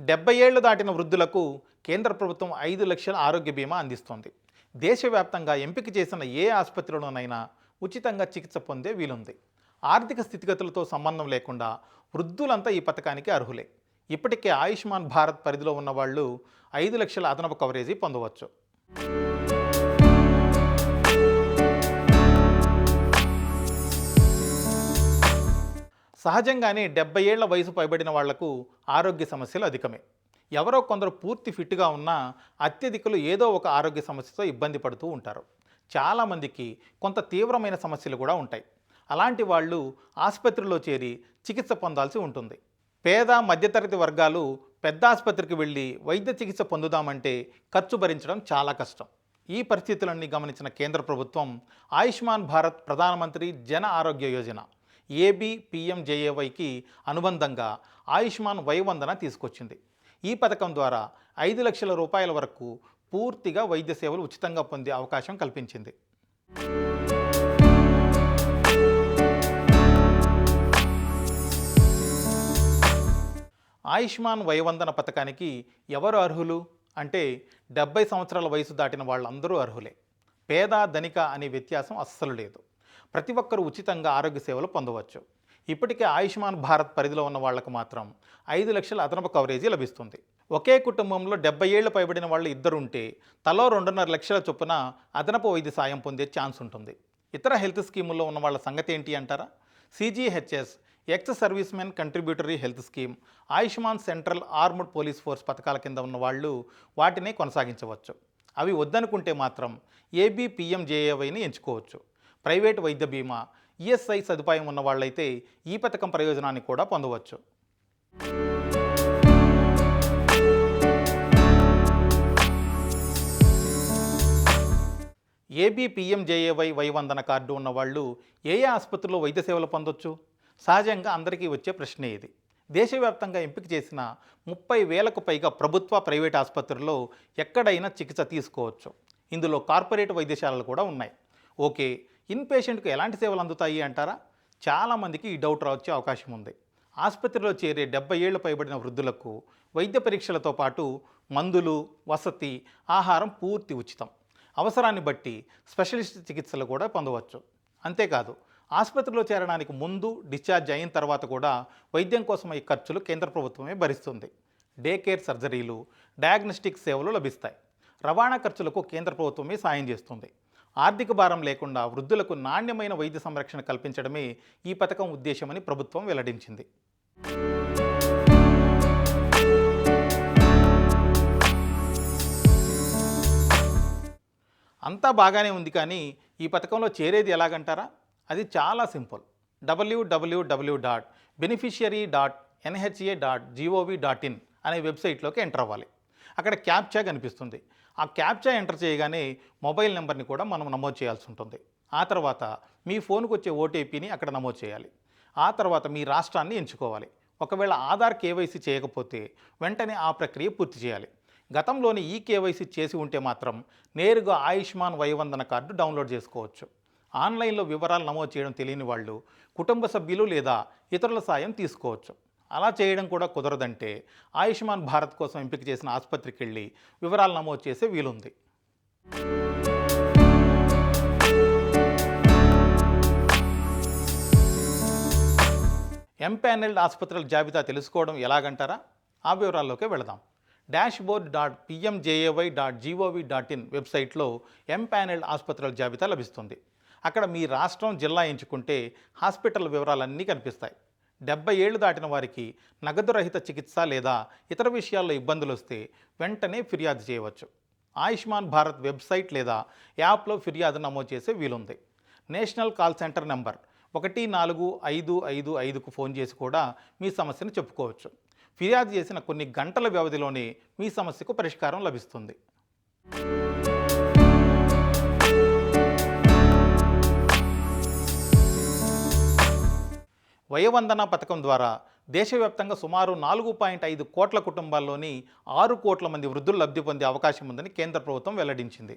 డెబ్బై ఏళ్ళు దాటిన వృద్ధులకు కేంద్ర ప్రభుత్వం ఐదు లక్షల ఆరోగ్య బీమా అందిస్తోంది. దేశవ్యాప్తంగా ఎంపిక చేసిన ఏ ఆసుపత్రిలోనైనా ఉచితంగా చికిత్స పొందే వీలుంది. ఆర్థిక స్థితిగతులతో సంబంధం లేకుండా వృద్ధులంతా ఈ పథకానికి అర్హులే. ఇప్పటికే ఆయుష్మాన్ భారత్ పరిధిలో ఉన్న వాళ్ళు ఐదు లక్షల అదనపు కవరేజీ పొందవచ్చు. సహజంగానే డెబ్బై ఏళ్ళ వయసు పైబడిన వాళ్ళకు ఆరోగ్య సమస్యలు అధికమే. ఎవరో కొందరు పూర్తి ఫిట్గా ఉన్నా అత్యధికులు ఏదో ఒక ఆరోగ్య సమస్యతో ఇబ్బంది పడుతూ ఉంటారు. చాలామందికి కొంత తీవ్రమైన సమస్యలు కూడా ఉంటాయి. అలాంటి వాళ్ళు ఆసుపత్రిలో చేరి చికిత్స పొందాల్సి ఉంటుంది. పేద మధ్యతరగతి వర్గాలు పెద్ద ఆసుపత్రికి వెళ్ళి వైద్య చికిత్స పొందుదామంటే ఖర్చు భరించడం చాలా కష్టం. ఈ పరిస్థితులన్నీ గమనించిన కేంద్ర ప్రభుత్వం ఆయుష్మాన్ భారత్ ప్రధానమంత్రి జన ఆరోగ్య యోజన ఏబీ పీఎంజేఏవైకి అనుబంధంగా ఆయుష్మాన్ వైవందన తీసుకొచ్చింది. ఈ పథకం ద్వారా ఐదు లక్షల రూపాయల వరకు పూర్తిగా వైద్య సేవలు ఉచితంగా పొందే అవకాశం కల్పించింది. ఆయుష్మాన్ వయవందన పథకానికి ఎవరు అర్హులు? అంటే డెబ్బై సంవత్సరాల వయసు దాటిన వాళ్ళందరూ అర్హులే. పేద ధనిక అనే వ్యత్యాసం అస్సలు లేదు. ప్రతి ఒక్కరూ ఉచితంగా ఆరోగ్య సేవలు పొందవచ్చు. ఇప్పటికే ఆయుష్మాన్ భారత్ పరిధిలో ఉన్న వాళ్ళకు మాత్రం ఐదు లక్షల అదనపు కవరేజీ లభిస్తుంది. ఒకే కుటుంబంలో డెబ్బై ఏళ్ళు పైబడిన వాళ్ళు ఇద్దరు ఉంటే తలో రెండున్నర లక్షల చొప్పున అదనపు వైద్య సాయం పొందే ఛాన్స్ ఉంటుంది. ఇతర హెల్త్ స్కీముల్లో ఉన్న వాళ్ళ సంగతి ఏంటి అంటారా? CGHS ex service men contributory health scheme Ayushman central armed police force పథకాల కింద ఉన్న వాళ్ళు వాటిని కొనసాగించవచ్చు. అవి వద్దనుకుంటే మాత్రం ఏబిపిఎంజేఏవైని ఎంచుకోవచ్చు. ప్రైవేట్ వైద్య బీమా ఈఎస్ఐ సదుపాయం ఉన్న వాళ్ళైతే ఈ పథకం ప్రయోజనాన్ని కూడా పొందవచ్చు. ఏబీ పిఎంజేఏవై వైవందన కార్డు ఉన్నవాళ్ళు ఏ ఏ ఆసుపత్రిలో వైద్య సేవలు పొందొచ్చు? సహజంగా అందరికీ వచ్చే ప్రశ్నే ఇది. దేశవ్యాప్తంగా ఎంపిక చేసిన ముప్పై వేలకు పైగా ప్రభుత్వ ప్రైవేట్ ఆసుపత్రుల్లో ఎక్కడైనా చికిత్స తీసుకోవచ్చు. ఇందులో కార్పొరేట్ వైద్యశాలలు కూడా ఉన్నాయి. ఓకే ఇన్పేషెంట్కు ఎలాంటి సేవలు అందుతాయి అంటారా? చాలామందికి ఈ డౌట్ వచ్చే అవకాశం ఉంది. ఆసుపత్రిలో చేరే డెబ్బై ఏళ్ళు పైబడిన వృద్ధులకు వైద్య పరీక్షలతో పాటు మందులు వసతి ఆహారం పూర్తి ఉచితం. అవసరాన్ని బట్టి స్పెషలిస్ట్ చికిత్సలు కూడా పొందవచ్చు. అంతేకాదు ఆసుపత్రిలో చేరడానికి ముందు డిశ్చార్జ్ అయిన తర్వాత కూడా వైద్యం కోసం ఈ ఖర్చులు కేంద్ర ప్రభుత్వమే భరిస్తుంది. డే కేర్ సర్జరీలు డయాగ్నోస్టిక్ సేవలు లభిస్తాయి. రవాణా ఖర్చులకు కేంద్ర ప్రభుత్వమే సాయం చేస్తుంది. ఆర్థిక భారం లేకుండా వృద్ధులకు నాణ్యమైన వైద్య సంరక్షణ కల్పించడమే ఈ పథకం ఉద్దేశమని ప్రభుత్వం వెల్లడించింది. అంతా బాగానే ఉంది కానీ ఈ పథకంలో చేరేది ఎలాగంటారా? అది చాలా simple. WWW dot beneficiary dot NHA dot GOV dot in అనే వెబ్సైట్లోకి ఎంటర్ అవ్వాలి. అక్కడ క్యాప్చా కనిపిస్తుంది. ఆ క్యాప్చా ఎంటర్ చేయగానే మొబైల్ నెంబర్ని కూడా మనం నమోదు చేయాల్సి ఉంటుంది. ఆ తర్వాత మీ ఫోన్కి వచ్చే ఓటీపీని అక్కడ నమోదు చేయాలి. ఆ తర్వాత మీ రాష్ట్రాన్ని ఎంచుకోవాలి. ఒకవేళ ఆధార్ కేవైసీ చేయకపోతే వెంటనే ఆ ప్రక్రియ పూర్తి చేయాలి. గతంలోని ఈ కేవైసీ చేసి ఉంటే మాత్రం నేరుగా ఆయుష్మాన్ వయవందన కార్డు డౌన్లోడ్ చేసుకోవచ్చు. ఆన్లైన్లో వివరాలు నమోదు చేయడం తెలియని వాళ్ళు కుటుంబ సభ్యులు లేదా ఇతరుల సాయం తీసుకోవచ్చు. అలా చేయడం కూడా కుదరదంటే ఆయుష్మాన్ భారత్ కోసం ఎంపిక చేసిన ఆసుపత్రికి వెళ్ళి వివరాలు నమోదు చేసే వీలుంది. ఎంపానెల్డ్ ఆసుపత్రుల జాబితా తెలుసుకోవడం ఎలాగంటారా? ఆ వివరాల్లోకి వెళదాం. Dashboard dot PMJAY dot GOV dot in వెబ్సైట్లో ఎంపానెల్డ్ ఆసుపత్రుల జాబితా లభిస్తుంది. అక్కడ మీ రాష్ట్రం జిల్లా ఎంచుకుంటే హాస్పిటల్ వివరాలన్నీ కనిపిస్తాయి. డెబ్బై ఏళ్ళు దాటిన వారికి నగదు రహిత చికిత్స లేదా ఇతర విషయాల్లో ఇబ్బందులు వస్తే వెంటనే ఫిర్యాదు చేయవచ్చు. ఆయుష్మాన్ భారత్ వెబ్సైట్ లేదా యాప్లో ఫిర్యాదు నమోదు చేసే వీలుంది. నేషనల్ కాల్ సెంటర్ నెంబర్ ఒకటి నాలుగు ఐదు ఐదు ఐదుకు ఫోన్ చేసి కూడా మీ సమస్యను చెప్పుకోవచ్చు. ఫిర్యాదు చేసిన కొన్ని గంటల వ్యవధిలోనే మీ సమస్యకు పరిష్కారం లభిస్తుంది. వయవందన పథకం ద్వారా దేశవ్యాప్తంగా సుమారు నాలుగు పాయింట్ ఐదు కోట్ల కుటుంబాల్లోని ఆరు కోట్ల మంది వృద్ధులు లబ్ధి పొందే అవకాశం ఉందని కేంద్ర ప్రభుత్వం వెల్లడించింది.